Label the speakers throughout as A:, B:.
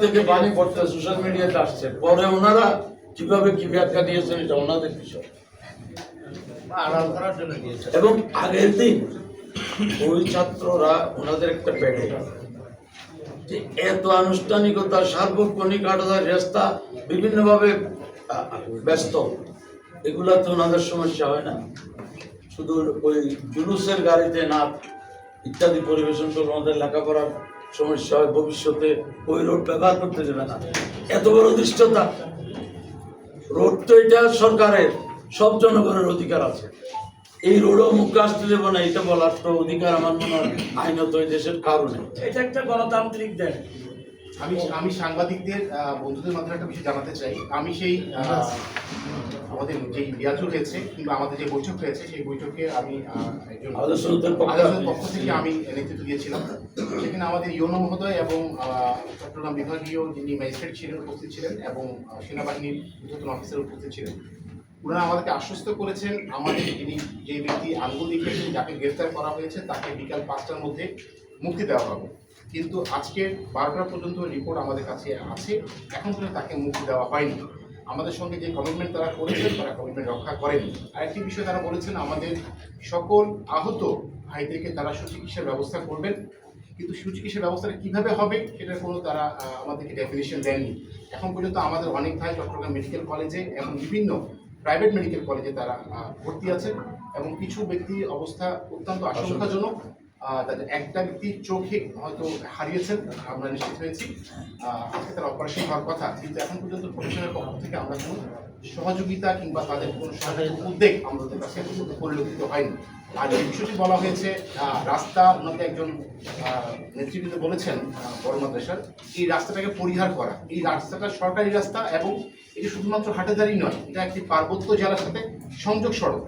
A: থেকে বাণী সোশ্যাল মিডিয়াতে আসছে। পরে ওনারা কীভাবে কি ব্যাখ্যা দিয়েছেন এটা ওনাদের বিষয়। এবং আগের দিন ওই ছাত্ররা ওনাদের একটা যে এত আনুষ্ঠানিকতা সার্বক্ষণিক আটাদার রেস্তা বিভিন্নভাবে ব্যস্ত। এগুলা তো ওনাদের সমস্যা হয় না। শুধু ওই জুলুসের গাড়িতে না ইত্যাদি পরিবেশন করে ওনাদের লেখাপড়ার সমস্যা হয়, ভবিষ্যতে ওই রোড ব্যবহার করতে যাবে না। এত বড় দৃষ্টতা রোড তো এটা সরকারের, সব জনগণের অধিকার আছে। এই রোডও মুখ আসতে দেব না, এটা বলার তো অধিকার আমার মনে হয় আইনত এই দেশের কারণে।
B: এটা একটা গণতান্ত্রিক দেশ।
C: আমি আমি সাংবাদিকদের বন্ধুদের মাধ্যমে একটা বিষয় জানাতে চাই। আমি সেই আমাদের যে রিয়াজুল হয়েছে কিংবা আমাদের যে বৈঠক হয়েছে সেই বৈঠকে আমি একজন
A: পক্ষ
C: থেকে আমি নেতৃত্ব দিয়েছিলাম। সেখানে আমাদের ইউনো মহোদয় এবং চট্টগ্রাম বিভাগীয় যিনি ম্যাজিস্ট্রেট ছিলেন উপস্থিত ছিলেন এবং সেনাবাহিনীর ঊর্ধ্বতন অফিসার উপস্থিত ছিলেন। ওনারা আমাদেরকে আশ্বস্ত করেছেন আমাদের যিনি যে ব্যক্তি আঙ্গুল দেখিয়েছেন যাকে গ্রেফতার করা হয়েছে তাকে বিকাল পাঁচটার মধ্যে মুক্তি দেওয়া হবে। কিন্তু আজকে বারোটা পর্যন্ত রিপোর্ট আমাদের কাছে আছে এখন পর্যন্ত তাকে মুক্তি দেওয়া হয়নি। আমাদের সঙ্গে যে কমিটমেন্ট তারা করেছেন তারা কমিটমেন্ট রক্ষা করেন। আরেকটি বিষয় তারা বলেছেন আমাদের সকল আহত ভাইদেরকে তারা সুচিকিৎসার ব্যবস্থা করবেন। কিন্তু সুচিকিৎসার ব্যবস্থাটা কীভাবে হবে সেটার কোনো তারা আমাদেরকে ডেফিনেশন দেননি। এখন পর্যন্ত আমাদের অনেক ভাই চট্টগ্রাম মেডিকেল কলেজে এবং বিভিন্ন প্রাইভেট মেডিকেল কলেজে তারা ভর্তি আছেন। এবং কিছু ব্যক্তির অবস্থা অত্যন্ত আশঙ্কাজনক। তাদের একটা ব্যক্তি চোখে হয়তো হারিয়েছেন আমরা নিশ্চিত হয়েছি। আজকে তার অপারেশন হওয়ার কথা। কিন্তু এখন পর্যন্ত প্রশাসনের পক্ষ থেকে আমরা কোনো সহযোগিতা কিংবা তাদের কোনো সহায়ক উদ্যোগ আমাদের কাছে পরিলক্ষিত হয়নি। আর যে বিষয়টি বলা হয়েছে রাস্তা ওনাকে একজন নেতৃবৃন্দ বলেছেন বড় মাদ্রাসার। এই রাস্তাটাকে পরিহার করা। এই রাস্তাটা সরকারি রাস্তা এবং এটি শুধুমাত্র হাটেদারি নয় এটা একটি পার্বত্য জেলার সাথে সংযোগ সড়ক।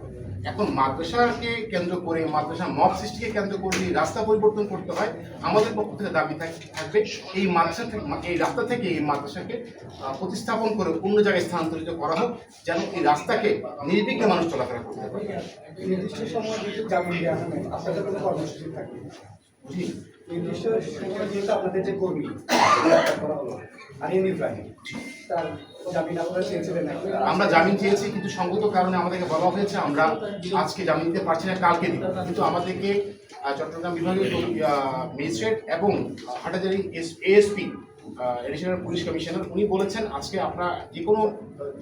C: এখন মাদ্রাসাকে কেন্দ্র করে মাদ্রাসা মব সৃষ্টিকে কেন্দ্র করে রাস্তা পরিবর্তন করতে হয়, আমাদের পক্ষ থেকে দাবি থাকবে এই মাদ্রাসা থেকে এই রাস্তা থেকে এই মাদ্রাসাকে প্রতিস্থাপন করে অন্য জায়গায় স্থানান্তরিত করা হোক, যেন এই রাস্তাকে নির্বিঘ্নে মানুষ চলাফেরা করতে পারে।
D: নির্দিষ্ট সময় আপনাদের যে জামিন আপনারা
C: আমরা জামিন চেয়েছি, কিন্তু সঙ্গত কারণে আমাদেরকে বলা হয়েছে, আমরা আজকে জামিন দিতে পারছি না, কালকে দিব কিন্তু আমাদেরকে চট্টগ্রাম বিভাগীয় ম্যাজিস্ট্রেট এবং Hathazari ASP additional police commissioner উনি বলেছেন আজকে আপনারা যে কোনো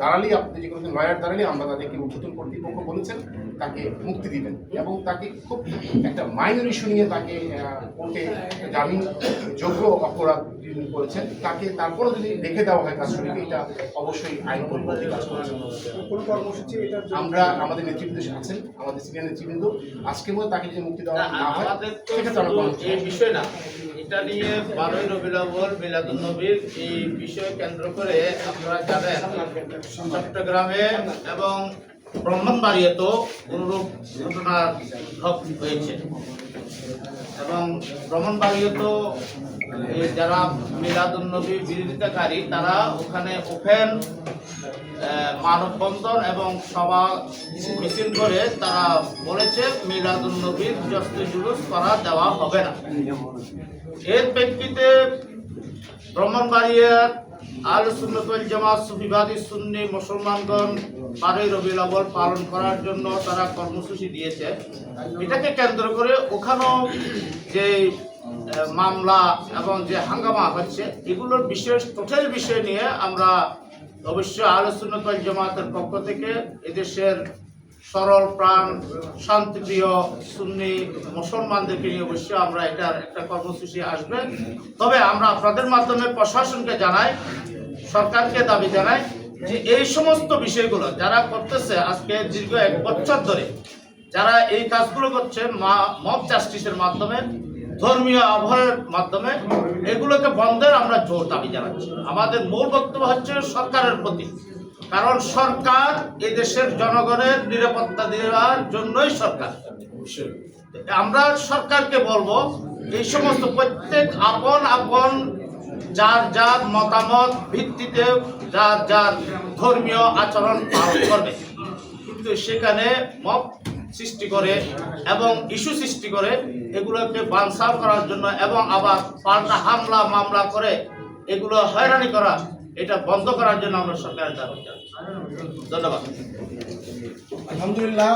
C: দাঁড়ালেই আপনি যে কোনো লয়ার দাঁড়ালে আমরা তাদেরকে উদ্বোধন কর্তৃপক্ষ বলেছেন তাকে মুক্তি দিবেন। এবং তাকে খুব একটা মাইনর ইস্যু নিয়ে তাকে কোর্টে জামিন যোগ্য অপরাধ করেছেন তাকে তারপরে যদি রেখে দেওয়া হয় কাস্টডিতে এটা অবশ্যই আইন পরিপন্থী কাজ করেছে
D: কোনো কর্মসূচি এটার জন্য?
C: আমরা আমাদের নেতৃবৃন্দ আছেন আমাদের সিনিয়র নেতৃবৃন্দ আজকের মধ্যে তাকে যদি মুক্তি দেওয়া না হয় সেক্ষেত্রে আমরা
E: বিষয় না। এটা নিয়ে বারোই রবিউল আউ্বাল মিলাদুল নবীর এই বিষয় কেন্দ্র করে আপনারা জানেন চট্টগ্রামে এবং ব্রাহ্মণবাড়িয়াতেও অনুরূপ ঘটনার ঘট হয়েছে। এবং ব্রাহ্মণবাড়িয়াতেও যারা মিলাদুল নবী বিরোধিতাকারী, তারা ওখানে ওপেন মানববন্ধন এবং সভা মিছিল করে তারা বলেছে মিলাদুল নবীর জস্ত জুলুস করা দেওয়া হবে না। এর প্রেক্ষিতে ব্রাহ্মণবাড়িয়ার আল সুন্নতুল জামাত সুফিবাদী সুন্নি মুসলমানগণ বারোই রবিউল আউ্বাল পালন করার জন্য তারা কর্মসূচি দিয়েছে। এটাকে কেন্দ্র করে ওখানেও যে মামলা এবং যে হাঙ্গামা হচ্ছে, এগুলোর বিশেষ টোটাল বিষয় নিয়ে আমরা অবশ্যই আল সুন্নতুল জামাতের পক্ষ থেকে এদেশের সরল প্রাণ, শান্তিপ্রিয় সুন্নি মুসলমানদেরকে নিয়ে অবশ্যই আমরা এটার একটা কর্মসূচি আসবে। তবে আমরা আপনাদের মাধ্যমে প্রশাসনকে জানাই, সরকারকে দাবি জানাই যে এই সমস্ত বিষয়গুলো যারা করতেছে আজকে দীর্ঘ এক বছর ধরে, যারা এই কাজগুলো করছে, মা, মব জাস্টিসের মাধ্যমে, ধর্মীয় আবহের মাধ্যমে, এগুলোকে বন্ধের আমরা জোর দাবি জানাচ্ছি। আমাদের মূল বক্তব্য হচ্ছে সরকারের প্রতি। কারণ সরকার এই দেশের জনগণের নিরাপত্তা দেওয়ার জন্যই সরকার। আমরা সরকারকে বলব এই সমস্ত প্রত্যেক আপন আপন যার যার মতামত ভিত্তিতে যার যার ধর্মীয় আচরণ পালন করবে। কিন্তু সেখানে মত সৃষ্টি করে এবং ইস্যু সৃষ্টি করে এগুলোকে বানসাল করার জন্য এবং আবার পাল্টা হামলা মামলা করে এগুলো হয়রানি করা এটা বন্ধ করার জন্য আমরা সরকারের দাবি ধন্যবাদ।
D: আলহামদুলিল্লাহ